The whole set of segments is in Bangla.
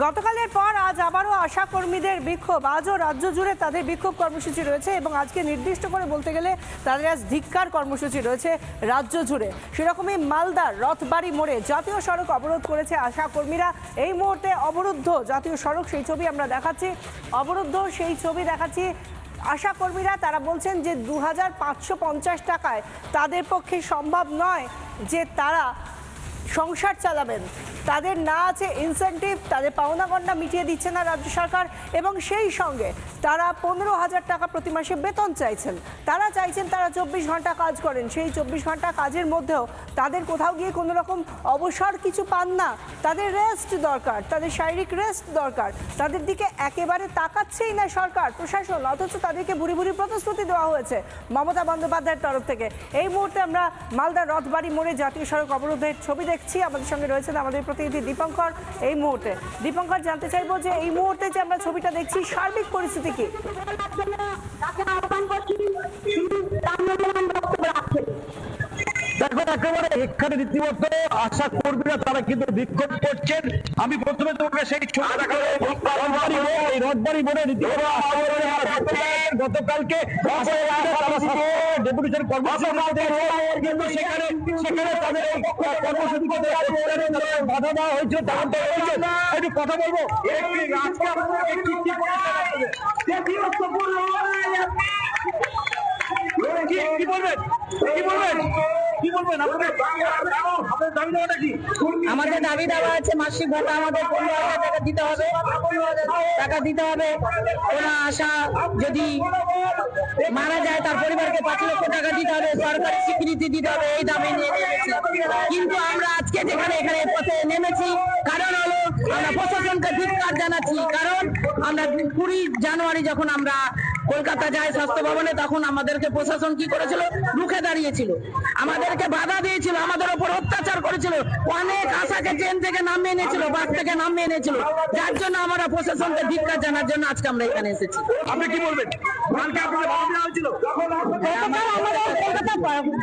গতকালের পর আজ আবারও আশা কর্মীদের বিক্ষোভ। আজও রাজ্য জুড়ে তাদের বিক্ষোভ কর্মসূচি রয়েছে এবং আজকে নির্দিষ্ট করে বলতে গেলে তাদের আজ ধিক্কার কর্মসূচি রয়েছে রাজ্য জুড়ে। সেরকমই মালদার রথবাড়ি মোড়ে জাতীয় সড়ক অবরোধ করেছে আশা কর্মীরা। এই মুহূর্তে অবরুদ্ধ জাতীয় সড়ক, সেই ছবি আমরা দেখাচ্ছি। অবরুদ্ধ সেই ছবি দেখাচ্ছি। আশা কর্মীরা, তারা বলছেন যে দু হাজার পাঁচশো পঞ্চাশ টাকায় তাদের পক্ষে সম্ভব নয় যে তারা সংসার চালাবেন। তাদের না আছে ইনসেন্টিভ তাদের পাওনা গন্ডা মিটিয়ে দিচ্ছে না রাজ্য সরকার এবং সেই সঙ্গে তারা পনেরো হাজার টাকা প্রতি মাসে বেতন চাইছেন। তারা চাইছেন তারা চব্বিশ ঘণ্টা কাজ করেন। সেই চব্বিশ ঘণ্টা কাজের মধ্যেও তাদের কোথাও গিয়ে কোনো রকম অবসর কিছু পান না। তাদের রেস্ট দরকার, তাদের শারীরিক রেস্ট দরকার। তাদের দিকে একেবারে তাকাচ্ছেই না সরকার, প্রশাসন, অথচ তাদেরকে ভুরি ভুরি প্রতিশ্রুতি দেওয়া হয়েছে মমতা বন্দ্যোপাধ্যায়ের তরফ থেকে। এই মুহূর্তে আমরা মালদা রথবাড়ি মোড়ে জাতীয় সড়ক অবরোধের ছবি দেখছি। আমাদের সঙ্গে রয়েছেন আমাদের প্রতিনিধি দীপঙ্কর এই মুহূর্তে। দীপঙ্কর, জানতে চাইব যে এই মুহূর্তে যে আমরা ছবিটা দেখছি, সার্বিক পরিস্থিতি কি? একেবারে এখানে রীতিমতো আশা কর্মীরা তারা কিন্তু বিক্ষোভ করছেন আমি প্রথমে তোমাকে সেই রথবাড়ি রীতিমতো। গতকালকে ডেপুটেশন কর্মসূচি কিন্তু সেখানে সেখানে তাদের কর্মসূচি বাধা দেওয়া হয়েছে একটু কথা বলব কি বলবেন কি বলবেন কি বলবেন? আপনাদের আপনাদের দাবি দেওয়াটা কি? আমাদের দাবি দাওয়া আছে মাসিক ভাতা আমাদের পনেরো হাজার টাকা দিতে হবে। টাকা দিতে হবে। কোনো আশা যদি মারা যায় তার পরিবারকে পাঁচ লক্ষ টাকা দিতে হবে সরকারি স্বীকৃতি দিতে হবে এই দাবি নিয়ে কিন্তু আমরা আজকে যেখানে এখানে পথে নেমেছি কারণ হলো আমরা প্রশাসনকে ধিক্কার জানাচ্ছি। কারণ আমরা কুড়ি জানুয়ারি যখন আমরা কলকাতা যায় স্বাস্থ্য ভবনে তখন আমাদেরকে প্রশাসন কি করেছিল? রুখে দাঁড়িয়েছিল। আমাদেরকে বাধা দিয়েছিল আমাদের উপর অত্যাচার করেছিল। অনেক আশাকে ট্রেন থেকে নামিয়ে এনেছিল বাস থেকে নামিয়ে এনেছিল। যার জন্য আমরা প্রশাসনকে ধিক্কার জানার জন্য আজকে আমরা এখানে এসেছি। আপনি কি বলবেন? আমাদের কলকাতা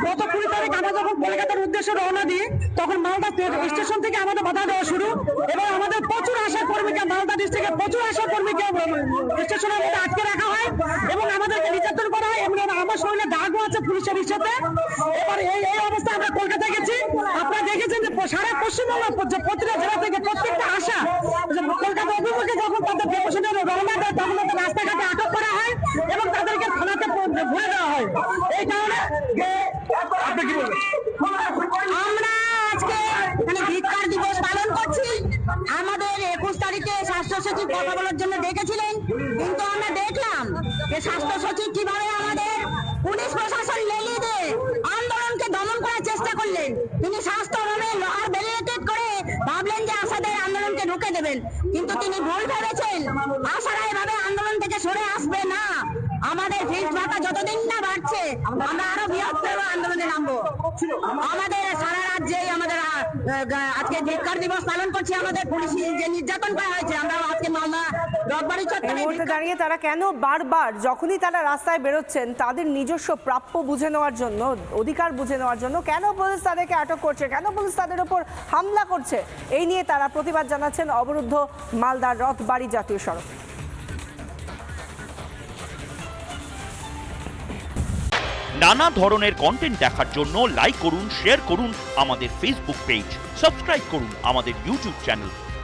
গত কুড়ি তারিখ আমরা যখন কলকাতার উদ্দেশ্যে রওনা দিই তখন মালদা স্টেশন থেকে আমাদের বাধা দেওয়া শুরু। এবং আমাদের প্রচুর আশা কর্মীকে মালদা ডিস্ট্রিক্টে প্রচুর আশা কর্মীকে স্টেশনের মধ্যে আটকে রাখা হয় এবং আমাদেরকে নির্যাতন করা হয় এবং আমার শরীরে দাগও আছে পুলিশের ইস্যুতে এবার এই এই অবস্থা আমরা কলকাতায় গেছি। আপনারা দেখেছেন যে সারা পশ্চিমবঙ্গ যে প্রতিটা জেলা থেকে প্রত্যেকটা আশা যে কলকাতা অভিমুখে যখন তাদের ডেপুটেশনের রওনা দেয় তখন তাদের রাস্তাঘাটে আটক করা হয় এবং তাদেরকে থানাতে ভরে দেওয়া হয়। এই কারণে আপনি কি বলবেন? আমরা আজকে মানে ভিক্ষার দিবস পালন করছি। আমাদের একুশ তারিখে স্বাস্থ্য সচিব কথা বলার জন্য ডেকেছিলেন। কিন্তু আমরা দেখলাম যে স্বাস্থ্য সচিব কীভাবে আমাদের পুলিশ প্রশাসন কিন্তু তিনি ভুল ভেবেছেন। আশারা এভাবে আন্দোলন থেকে সরে আসবে না। আমাদের ফিস ভাতা যতদিন না বাড়ছে, আমরা আরও বৃহত্তর আন্দোলনে নামবো। আমাদের সারা রাজ্যে আমাদের আজকে ধিক্কার দিবস পালন করছি, আমাদের পুলিশ যে নির্যাতন করা হয়েছে আমরা আজকে রথবাড়ি এই মুহূর্তে দাঁড়িয়ে তারা কেন বারবার যখনই তারা রাস্তায় বেরোচ্ছেন তাদের নিজস্ব প্রাপ্য বুঝে নেওয়ার জন্য অধিকার বুঝে নেওয়ার জন্য কেন পুলিশ তাদেরকে আটক করছে? কেন পুলিশ তাদের উপর হামলা করছে? এই নিয়ে তারা প্রতিবাদ জানাচ্ছেন অবরুদ্ধ মালদার রথবাড়ি জাতীয় সড়ক। নানা ধরনের কন্টেন্ট দেখার জন্য লাইক করুন শেয়ার করুন আমাদের ফেসবুক পেজ সাবস্ক্রাইব করুন আমাদের ইউটিউব চ্যানেল